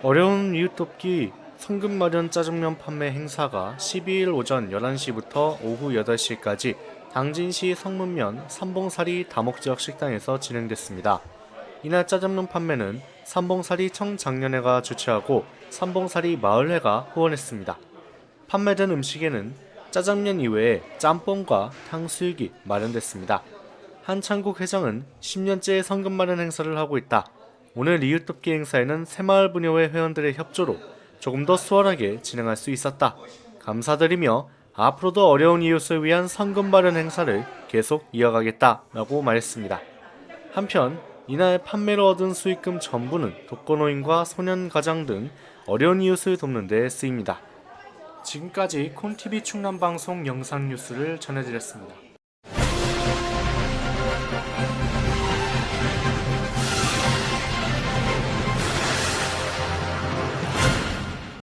어려운 이웃 돕기 성금 마련 짜장면 판매 행사가 12일 오전 11시부터 오후 8시까지 당진시 성문면 삼봉사리 다목지역 식당에서 진행됐습니다. 이날 짜장면 판매는 삼봉사리 청장년회가 주최하고 삼봉사리 마을회가 후원했습니다. 판매된 음식에는 짜장면 이외에 짬뽕과 탕수육이 마련됐습니다. 한창국 회장은 10년째 성금 마련 행사를 하고 있다. 오늘 이웃돕기 행사에는 새마을 분녀회 회원들의 협조로 조금 더 수월하게 진행할 수 있었다. 감사드리며 앞으로도 어려운 이웃을 위한 성금 마련 행사를 계속 이어가겠다라고 말했습니다. 한편 이날 판매로 얻은 수익금 전부는 독거노인과 소년 가장 등 어려운 이웃을 돕는 데 쓰입니다. 지금까지 콘티비 충남 방송 영상 뉴스를 전해드렸습니다.